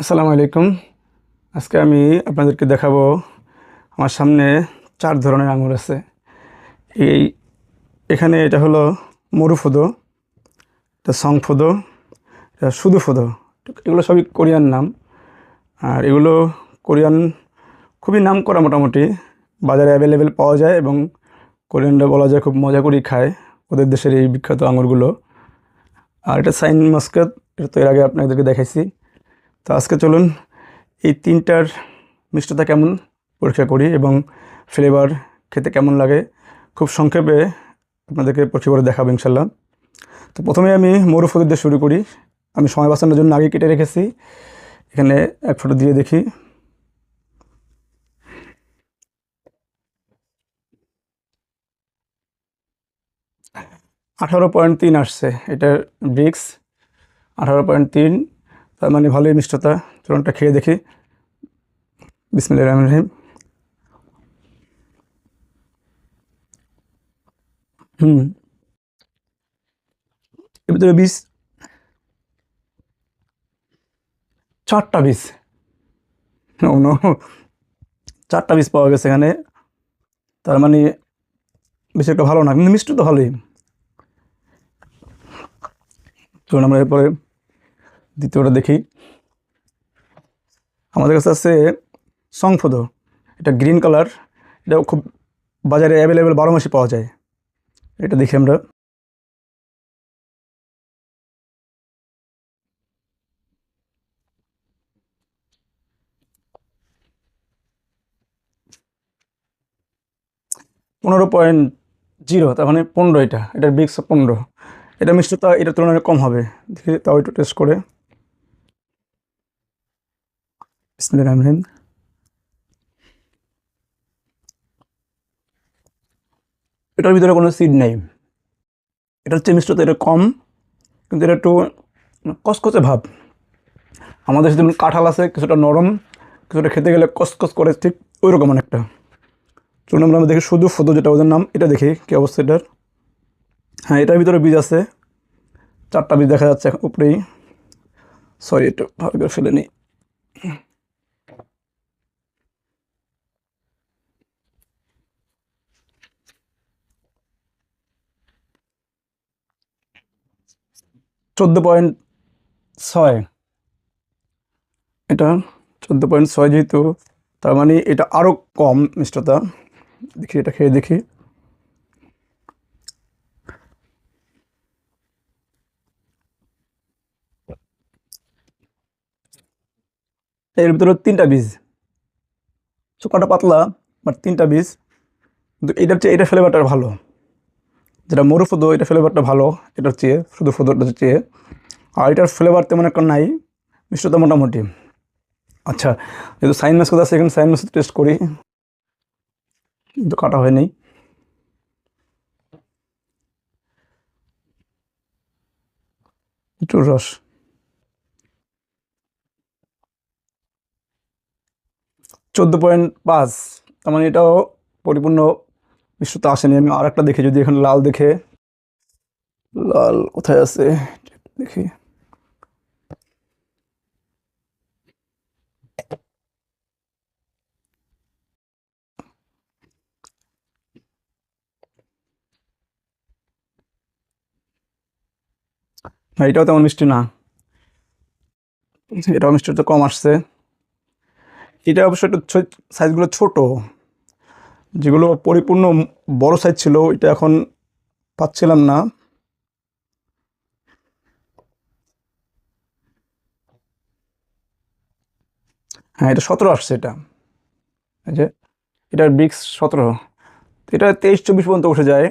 আসসালামু আলাইকুম। আজকে আমি আপনাদেরকে দেখাবো আমার সামনে চার ধরনের আঙুর আছে। এই এখানে এটা হলো মরুফুদো, এটা সংফুদো, এটা শুধু ফুদো এগুলো সবই কোরিয়ান নাম। আর এগুলো কোরিয়ান খুবই নাম করা মোটামুটি। বাজারে অ্যাভেলেবেল পাওয়া যায় এবং কোরিয়ানরা বলা যায় খুব মজা করেই খায় ওদের দেশের এই বিখ্যাত আঙুরগুলো। আর এটা সাইন মাস্কাত, এটা তো এর আগে আপনাদেরকে দেখাইছি। তো আজকে চলুন এই তিনটার মিষ্টতা কেমন পরীক্ষা করি এবং ফ্লেভার খেতে কেমন লাগে খুব সংক্ষেপে আপনাদেরকে পরীক্ষা করে দেখাবো ইনশাল্লাহ তো প্রথমে আমি মরুফুদ দিয়ে শুরু করি। আমি সময় বাঁচানোর জন্য আগে কেটে রেখেছি। এখানে এক ফটো দিয়ে দেখি। আঠারো পয়েন্ট তিন আসছে। এটার ব্রিক্স আঠারো পয়েন্ট তিন তার মানে ভালোই মিষ্টতা চলনটা খেয়ে দেখি। বিসমিল্লাহির রহমানির রহিম। হুম। এর ভিতরে বিষ। চারটা বিষ। ও চারটা বিষ পাওয়া গেছে এখানে। তার মানে বেশি একটা ভালো না, কিন্তু মিষ্টি তো ভালোই। চলুন আমরা এরপরে দ্বিতীয়টা দেখি। আমাদের কাছে আছে সংফোদ, এটা গ্রিন কালার এটা খুব বাজারে অ্যাভেলেবেল বারো মাসে পাওয়া যায়। এটা দেখি আমরা। পনেরো পয়েন্ট জিরো, তার মানে পনেরো এটা এটার বিক্স পনেরো। এটা মিষ্টতা এটার তুলনায় কম হবে। দেখি তাও একটু টেস্ট করে। বিসমিল্লাহির রহমানির রহিম। এটার ভিতরে কোনো সিড নেই এটার হচ্ছে মিষ্টতা এটা কম কিন্তু এটা একটু কসকসে ভাব আমাদের যেমন কাঁঠাল আছে কিছুটা নরম কিছুটা খেতে গেলে কসকস করে ঠিক ওই রকম অনেকটা চলুন আমরা দেখি শুধু ফটো যেটা ওদের নাম এটা দেখি কী অবস্থা এটার হ্যাঁ এটার ভিতরে বীজ আছে চারটা বীজ দেখা যাচ্ছে উপরেই সরি একটু ভালো করে ফেলে নিই চোদ্দ পয়েন্ট ছয়। এটা চোদ্দ পয়েন্ট ছয় যেহেতু, তার মানে এটা আরও কম মিষ্টতা দেখি, এটা খেয়ে দেখি। এর ভিতরে তিনটা বীজ। চোকাটা পাতলা বাট তিনটা বীজ। কিন্তু এটার চেয়ে, এটা ফ্লেভারটা ভালো। যেটা মরুফুদো এটা ফ্লেভারটা ভালো এটার চেয়ে শুধু ফুদোটার চেয়ে আর এটার ফ্লেভার তেমন একটা নাই, মিষ্টতা মোটামুটি। আচ্ছা যেহেতু সাইন মাস কোথাও আছে সাইন মাস টেস্ট করি। কিন্তু কাটা হয়নি। একটু রস। চোদ্দ পয়েন্ট পাঁচ, তার মানে এটাও পরিপূর্ণ মিষ্টতা আসেনি। আমি আর একটা দেখি, যদি এখানে লাল দেখে। লাল কোথায় আছে? দেখি। না, এটাও তেমন মিষ্টি না। এটাও মিষ্টিটা কম আসছে। এটা অবশ্য একটু সাইজগুলো ছোট। যেগুলো পরিপূর্ণ বড় সাইজ ছিল এটা এখন পাচ্ছিলাম না। হ্যাঁ এটা সতেরো আসছে এটা। যে, এটার বিক্স সতেরো। এটা তেইশ, চব্বিশ পর্যন্ত উঠে যায়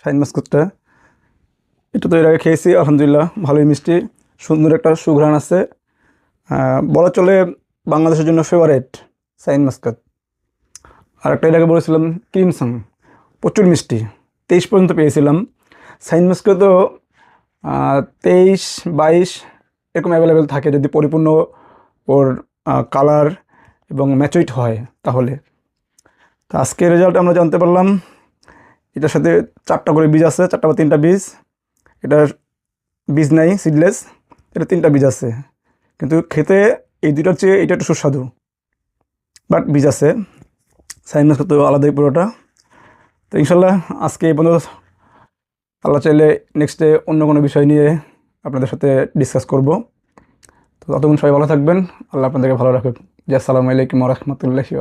শাইন মাস্কুটটা এটা তো এর আগে খেয়েছি, আলহামদুলিল্লাহ, ভালোই মিষ্টি, সুন্দর একটা সুঘ্রাণ আছে। বলা চলে বাংলাদেশের জন্য ফেভারেট সাইন মাস্কাত আর একটা আগে বলেছিলাম ক্রিমসাং প্রচুর মিষ্টি। তেইশ পর্যন্ত পেয়েছিলাম। সাইন তো তেইশ, বাইশ এরকম অ্যাভেলেবেল থাকে। যদি পরিপূর্ণ ওর কালার এবং ম্যাচুইট হয়, তাহলে। তো আজকে রেজাল্ট আমরা জানতে পারলাম, এটার সাথে চারটা করে বীজ আছে, চারটা বা তিনটা বীজ। এটার বীজ নাই সিডলেস এটা তিনটা বীজ আছে। কিন্তু খেতে এই দুইটার চেয়ে এটা একটু সুস্বাদু। বাট বীজ আছে। সাইনাস হবে আলাদাই পুরোটা। তো ইনশাল্লাহ আজকে এই পর্যন্ত আল্লাহ চাইলে নেক্সটে অন্য কোনো বিষয় নিয়ে আপনাদের সাথে ডিসকাস করব। তো ততক্ষণ সবাই ভালো থাকবেন। আল্লাহ আপনাদেরকে ভালো রাখুক। জি, আসসালামু আলাইকুম রহমতুল্লাহি